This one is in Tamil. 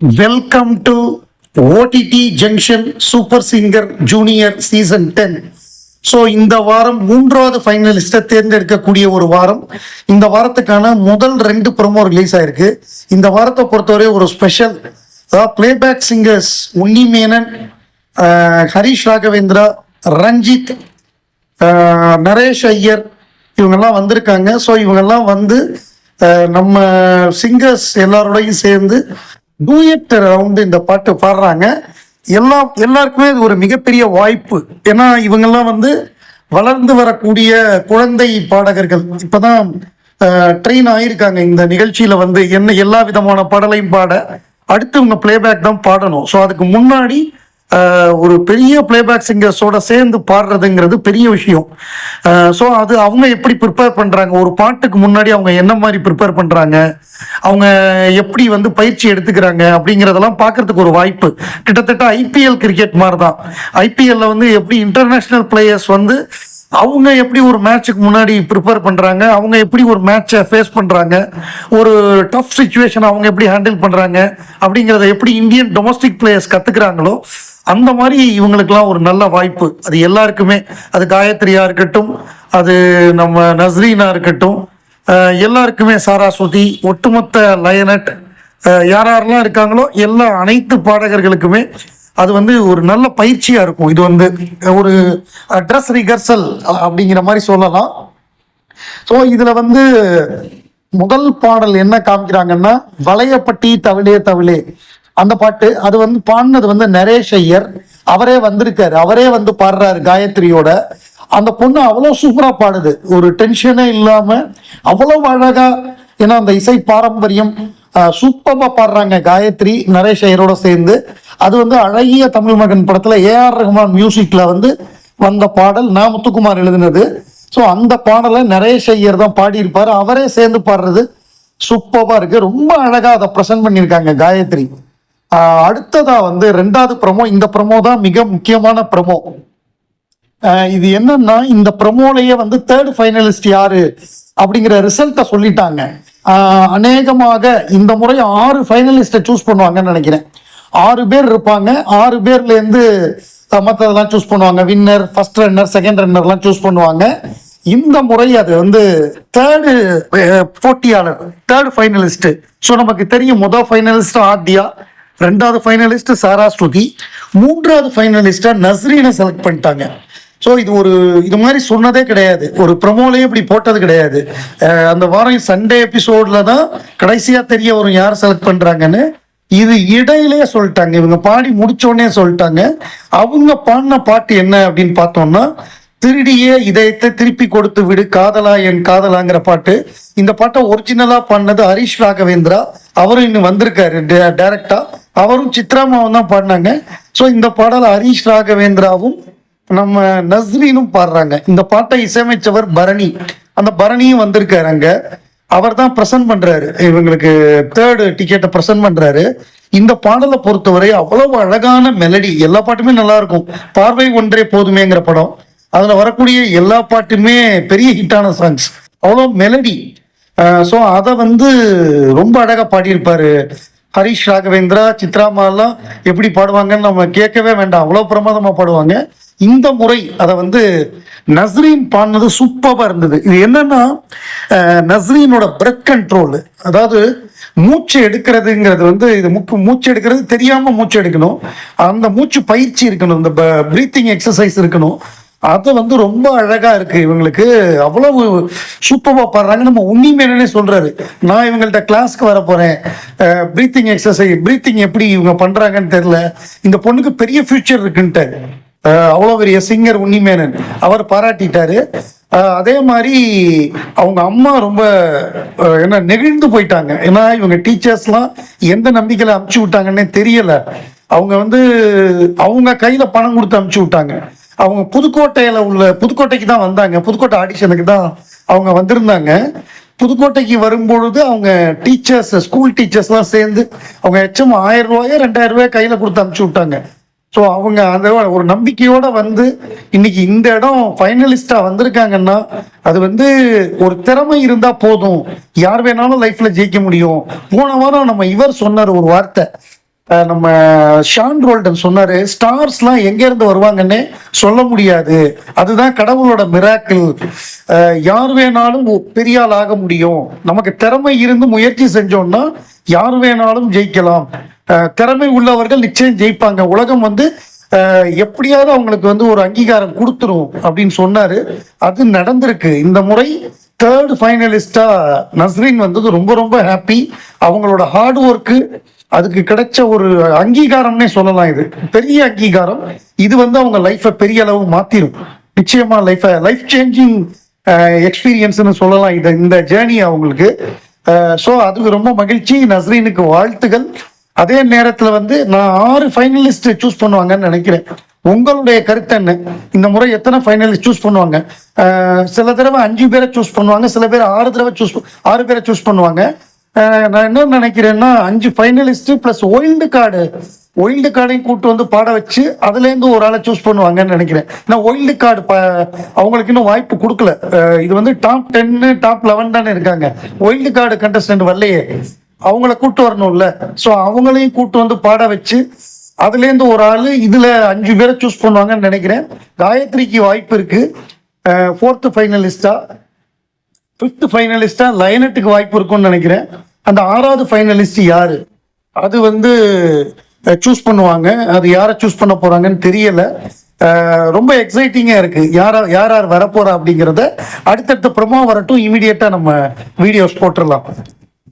Welcome to OTT junction super singer junior season ten so இந்த வாரம் மூன்றாவது ஃபைனலிஸ்ட்டை தேர்ந்தெடுக்கக்கூடிய ஒரு வாரம். இந்த வாரத்துக்கான முதல் ரெண்டு ப்ரொமோ ரிலீஸ் ஆயிருக்கு. இந்த வாரத்தை பொறுத்தவரை ஒரு ஸ்பெஷல் அதாவது பிளேபேக் சிங்கர்ஸ் உன்னி மேனன் ஹரிஷ் ராகவேந்திரா ரஞ்சித் நரேஷ் ஐயர் இவங்கெல்லாம் வந்திருக்காங்க. ஸோ இவங்கெல்லாம் வந்து நம்ம சிங்கர்ஸ் எல்லாரோடையும் சேர்ந்து டூயட் ரவுண்டு இந்த பாட்டு பாடுறாங்க. எல்லா எல்லாருக்குமே இது ஒரு மிகப்பெரிய வாய்ப்பு. ஏன்னா இவங்கெல்லாம் வந்து வளர்ந்து வரக்கூடிய குழந்தை பாடகர்கள். இப்போதான் ட்ரெயின் ஆயிருக்காங்க. இந்த நிகழ்ச்சியில் வந்து என்ன எல்லா விதமான பாடலையும் பாட அடுத்து இவங்க பிளேபேக் தான் பாடணும். ஸோ அதுக்கு முன்னாடி ஒரு பெரிய பிளேபேக் சிங்கர்ஸோட சேர்ந்து பாடுறதுங்கிறது பெரிய விஷயம். ஸோ அது அவங்க எப்படி ப்ரிப்பேர் பண்ணுறாங்க ஒரு பாட்டுக்கு முன்னாடி அவங்க என்ன மாதிரி ப்ரிப்பேர் பண்ணுறாங்க அவங்க எப்படி வந்து பயிற்சி எடுத்துக்கிறாங்க? அப்படிங்கிறதெல்லாம் பார்க்கறதுக்கு ஒரு வாய்ப்பு. கிட்டத்தட்ட ஐபிஎல் கிரிக்கெட் மாதிரி தான் ஐபிஎல்ல வந்து எப்படி இன்டர்நேஷ்னல் பிளேயர்ஸ் வந்து அவங்க எப்படி ஒரு மேட்ச்சுக்கு முன்னாடி ப்ரிப்பேர் பண்ணுறாங்க அவங்க எப்படி ஒரு மேட்சை ஃபேஸ் பண்ணுறாங்க ஒரு டஃப் சுச்சுவேஷன் அவங்க எப்படி ஹேண்டில் பண்ணுறாங்க அப்படிங்கிறத எப்படி இந்தியன் டொமஸ்டிக் பிளேயர்ஸ் கற்றுக்குறாங்களோ அந்த மாதிரி இவங்களுக்கெல்லாம் ஒரு நல்ல வாய்ப்பு. அது எல்லாருக்குமே அது காயத்ரியா இருக்கட்டும் அது நம்ம நஸ்ரீனா இருக்கட்டும் எல்லாருக்குமே சாராஸ்வதி ஒட்டுமொத்த லயனட் யார் யாரெல்லாம் இருக்காங்களோ எல்லா அனைத்து பாடகர்களுக்குமே அது வந்து ஒரு நல்ல பயிற்சியா இருக்கும். இது வந்து ஒரு ட்ரெஸ் ரிகர்சல் அப்படிங்கிற மாதிரி சொல்லலாம். ஸோ இதுல வந்து முதல் பாடல் என்ன காமிக்கிறாங்கன்னா வளையப்பட்டி தவிழே தவிழே. அந்த பாட்டு அது வந்து பாடினது வந்து நரேஷ் ஐயர். அவரே வந்திருக்காரு. அவரே வந்து பாடுறாரு காயத்ரியோட. அந்த பொண்ணு அவ்வளோ சூப்பராக பாடுது. ஒரு டென்ஷனே இல்லாமல் அவ்வளோ அழகாக ஏன்னா அந்த இசை பாரம்பரியம் சூப்பராக பாடுறாங்க காயத்ரி நரேஷ் ஐயரோட சேர்ந்து. அது வந்து அழகிய தமிழ் மகன் படத்தில் ஏஆர் ரஹ்மான் மியூசிக்கில் வந்து வந்த பாடல் நான் முத்துக்குமார் எழுதினது. ஸோ அந்த பாடலை நரேஷ் ஐயர் தான் பாடியிருப்பார். அவரே சேர்ந்து பாடுறது சூப்பராக இருக்குது ரொம்ப அழகாக அதை ப்ரெசென்ட் பண்ணியிருக்காங்க காயத்ரி. அடுத்ததா வந்து ரெண்டாவது ப்ரமோ இந்த ப்ரமோ தான் மிக முக்கியமான ப்ரமோ இது என்னன்னா இந்த ப்ரமோலையே வந்து தேர்ட் ஃபைனலிஸ்ட் யாரு அப்படிங்கிற ரிசல்ட்டை சொல்லிட்டாங்க. அநேகமாக இந்த முறை ஆறு ஃபைனலிஸ்ட்டை சூஸ் பண்ணுவாங்கன்னு நினைக்கிறேன். ஆறு பேர் இருப்பாங்க. ஆறு பேர்லேருந்து மற்றதெல்லாம் சூஸ் பண்ணுவாங்க. வின்னர் ஃபர்ஸ்ட் ரன்னர் செகண்ட் ரன்னர்லாம் சூஸ் பண்ணுவாங்க. இந்த முறை அது வந்து தேர்டு போட்டியாளர் தேர்டு ஃபைனலிஸ்ட் ஸோ நமக்கு தெரியும் முதல் ஃபைனலிஸ்ட் ஆத்யா ரெண்டாவது ஃபைனலிஸ்ட் சாரா ஸ்ருதி மூன்றாவது ஃபைனலிஸ்ட்டாக நஸ்ரீனை செலக்ட் பண்ணிட்டாங்க. ஸோ இது ஒரு இது மாதிரி சொன்னதே கிடையாது. ஒரு ப்ரமோலயே இப்படி போட்டது கிடையாது. அந்த வாரம் சண்டே எபிசோட்ல தான் கடைசியாக தெரிய வரும் யார் செலக்ட் பண்ணுறாங்கன்னு இது இடையிலேயே சொல்லிட்டாங்க. இவங்க பாடி முடிச்ச சொல்லிட்டாங்க. அவங்க பாடின பாட்டு என்ன அப்படின்னு பார்த்தோம்னா திருடியே இதயத்தை திருப்பி கொடுத்து விடு காதலா என் காதலாங்கிற பாட்டு. இந்த பாட்டை ஒரிஜினலா பண்ணது ஹரிஷ் ராகவேந்திரா. அவரும் இன்னும் வந்திருக்காரு டைரக்டா அவரும் சித்ராமாவும் தான் பாடினாங்க. ஸோ இந்த பாடல் ஹரிஷ் ராகவேந்திராவும் நம்ம நஸ்ரீனும் பாடுறாங்க. இந்த பாட்டை இசையமைச்சவர் பரணி. அந்த பரணியும் வந்திருக்காரு அங்க. அவர் தான் ப்ரெசென்ட் பண்றாரு. இவங்களுக்கு தேர்டு டிக்கெட்டை பிரசன்ட் பண்றாரு. இந்த பாடலை பொறுத்தவரை அவ்வளவு அழகான மெலடி எல்லா பாட்டுமே நல்லா இருக்கும் பார்வை ஒன்றே போதுமேங்கிற படம். அதுல வரக்கூடிய எல்லா பாட்டுமே பெரிய ஹிட்டான சாங்ஸ் அவ்வளோ மெலடி ஸோ அதை வந்து ரொம்ப அழகாக பாடியிருப்பாரு. ஹரிஷ் ராகவேந்திரா சித்ராமாலாம் எப்படி பாடுவாங்கன்னு நம்ம கேட்கவே வேண்டாம். அவ்வளோ பிரமாதமாக பாடுவாங்க. இந்த முறை அதை வந்து நஸ்ரீன் பாடினது சூப்பராக இருந்தது. இது என்னன்னா நஸ்ரீனோட பிரெத் கண்ட்ரோல் அதாவது மூச்சு எடுக்கிறதுங்கிறது வந்து இது முக்கு மூச்சு எடுக்கிறது தெரியாமல் மூச்சு எடுக்கணும். அந்த மூச்சு பயிற்சி இருக்கணும். இந்த ப்ரீத்திங் எக்ஸசைஸ் இருக்கணும். அது வந்து ரொம்ப அழகா இருக்கு இவங்களுக்கு. அவ்வளவு சூப்பரா பாடுறாங்க. நம்ம உண்மையிலே சொல்றாரு. நான் இவங்கள்ட்ட கிளாஸ்க்கு வர போறேன். பிரீத்திங் எக்ஸசைஸ் பிரீத்திங் எப்படி இவங்க பண்றாங்கன்னு தெரியல. இந்த பொண்ணுக்கு பெரிய ஃபியூச்சர் இருக்குன்ட்டு அவ்வளோ பெரிய சிங்கர் உன்னிமேனன் அவர் பாராட்டிட்டாரு. அதே மாதிரி அவங்க அம்மா ரொம்ப என்ன நெகிழ்ந்து போயிட்டாங்க. ஏன்னா இவங்க டீச்சர்ஸ்லாம் எந்த நம்பிக்கையில் அமுச்சு விட்டாங்கன்னே தெரியல. அவங்க வந்து அவங்க கையில் பணம் கொடுத்து அமுச்சு விட்டாங்க. அவங்க புதுக்கோட்டையில் உள்ள புதுக்கோட்டைக்கு தான் வந்தாங்க. புதுக்கோட்டை ஆடிஷனுக்கு தான் அவங்க வந்திருந்தாங்க. புதுக்கோட்டைக்கு வரும்பொழுது அவங்க டீச்சர்ஸ் ஸ்கூல் டீச்சர்ஸ்லாம் சேர்ந்து அவங்க எச்சம் ஆயிரம் ரூபாயோ ரெண்டாயிரம் ரூபாய் கையில் கொடுத்து அமுச்சு விட்டாங்க. ஸோ அவங்க அந்த ஒரு நம்பிக்கையோட வந்து இன்னைக்கு இந்த இடம் ஃபைனலிஸ்டா வந்திருக்காங்கன்னா அது வந்து ஒரு திறமை இருந்தா போதும். யார் வேணாலும் லைஃப்ல ஜெயிக்க முடியும். போன வாரம் நம்ம இவர் சொன்னார் ஒரு வார்த்தை. நம்ம ஷான் ரோல்டன் சொன்னாரு ஸ்டார்ஸ்லாம் எங்க இருந்து வருவாங்கன்னே சொல்ல முடியாது. அதுதான் கடவுளோட மிராக்கிள் யார் வேணாலும் ஒ- பெரிய ஆள் ஆக முடியும். நமக்கு திறமை இருந்து முயற்சி செஞ்சோம்னா யார் வேணாலும் ஜெயிக்கலாம். திறமை உள்ளவர்கள் நிச்சயம் ஜெயிப்பாங்க. உலகம் வந்து எப்படியாவது அவங்களுக்கு வந்து ஒரு அங்கீகாரம் கொடுத்துரும் அப்படின்னு சொன்னாரு. அது நடந்திருக்கு. இந்த முறை தேர்ட் ஃபைனலிஸ்டா நஸ்ரீன் வந்தது. ரொம்ப ரொம்ப ஹாப்பி அவங்களோட ஹார்ட் ஒர்க்கு அதுக்கு கிடைச்ச ஒரு அங்கீகாரம்னே சொல்லலாம் இது. பெரிய அங்கீகாரம். இது வந்து அவங்க லைஃப்பை பெரிய அளவு மாத்திரும். நிச்சயமா லைஃபை லைஃப் சேஞ்சிங் எக்ஸ்பீரியன்ஸ்னு சொல்லலாம் இது இந்த ஜேர்னி அவங்களுக்கு. ஸோ அதுக்கு ரொம்ப மகிழ்ச்சி. நஸ்ரீனுக்கு வாழ்த்துகள். அதே நேரத்தில் வந்து நான் ஆறு ஃபைனலிஸ்ட் சூஸ் பண்ணுவாங்கன்னு நினைக்கிறேன். உங்களுடைய கருத்து என்ன? இந்த முறை எத்தனை ஃபைனலிஸ்ட் சூஸ் பண்ணுவாங்க? சில தடவை அஞ்சு பேரை சூஸ் பண்ணுவாங்க சில பேர் ஆறு தடவை சூஸ் ஆறு பேரை சூஸ் பண்ணுவாங்க. நான் என்ன நினைக்கிறேன்னா அஞ்சு finalist plus wild card wild கார்டையும் கூட்டு வந்து பாட வச்சு அதுலேருந்து ஒரு ஆளை சூஸ் பண்ணுவாங்கன்னு நினைக்கிறேன். நான் ஒயில்டு கார்டு அவங்களுக்கு இன்னும் வாய்ப்பு கொடுக்கல. இது வந்து டாப் டென்னு டாப் லெவன் தானே இருக்காங்க. ஒயில்டு கார்டு கண்டஸ்டன்ட் வரலையே. அவங்கள கூட்டு வரணும்ல. ஸோ அவங்களையும் கூட்டு வந்து பாட வச்சு அதுலேருந்து ஒரு ஆள் இதில் அஞ்சு பேரை சூஸ் பண்ணுவாங்கன்னு நினைக்கிறேன். காயத்ரிக்கு வாய்ப்பு இருக்குது ஃபோர்த்து ஃபைனலிஸ்ட்டாக ஃபிஃப்த் ஃபைனலிஸ்டா லயனட்டுக்கு வாய்ப்பு இருக்கும்னு நினைக்கிறேன். அந்த ஆறாவது ஃபைனலிஸ்ட் யாரு? அது வந்து சூஸ் பண்ணுவாங்க. அது யாரை சூஸ் பண்ண போறாங்கன்னு தெரியல. ரொம்ப எக்ஸைட்டிங்காக இருக்கு. யாரா யார் யார் வரப்போறா அப்படிங்கிறத அடுத்தடுத்த ப்ரொமோ வரட்டும். இமீடியட்டா நம்ம வீடியோஸ் போட்டுடலாம்.